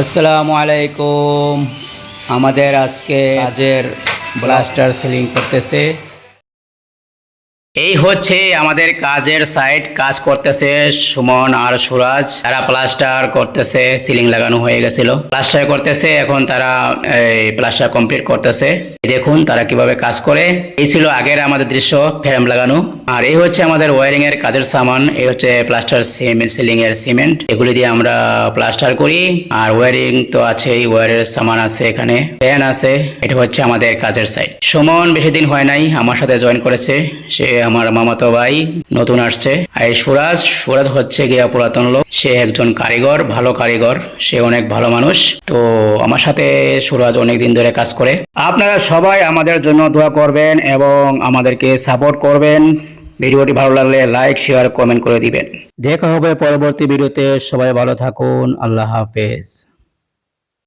আসসালামু আলাইকুম। আমাদের আজকে কাজের ব্লাস্টার সেলিং করতেছে। এই হচ্ছে আমাদের কাজের সাইট কাজ করতেছে সুমন আর সুরাজ। তারা প্লাস্টার করতেছে সিলিং লাগানো হয়ে গেছিল। প্লাস্টার করতেছে, এখন তারা এই প্লাস্টার কমপ্লিট করতেছে। দেখুন তারা কীভাবে কাজ করে। এই ছিল আগের আমাদের দৃশ্য ফ্রেম লাগানো। আর এই হচ্ছে আমাদের ওয়ারিং এর কাজের সামান। এই হচ্ছে প্লাস্টার সিমেন্ট সিলিং এর সিমেন্ট এগুলি দিয়ে আমরা প্লাস্টার করি। আর ওয়ারিং তো আছেই ওয়ারের সামান আছে এখানে। ফ্যান আছে, এটা হচ্ছে আমাদের কাজের সাইট সুমন বেশি দিন হয় নাই, আমার সাথে জয়েন করেছে। সে আমার মামাতো ভাই নতুন আসছে। আর সুরাজ সুরাজ হচ্ছে গিয়া পুরাতন লোক। সে একজন কারিগর, ভালো কারিগর। সে অনেক ভালো মানুষ। তো আমার সাথে সুরাজ অনেক দিন ধরে কাজ করে। আপনারা সবাই আমাদের জন্য দোয়া করবেন এবং আমাদেরকে সাপোর্ট করবেন। ভিডিওটি ভালো লাগলে লাইক, শেয়ার, কমেন্ট করে দিবেন। দেখা হবে পরবর্তী ভিডিওতে। সবাই ভালো থাকুন। আল্লাহ হাফেজ।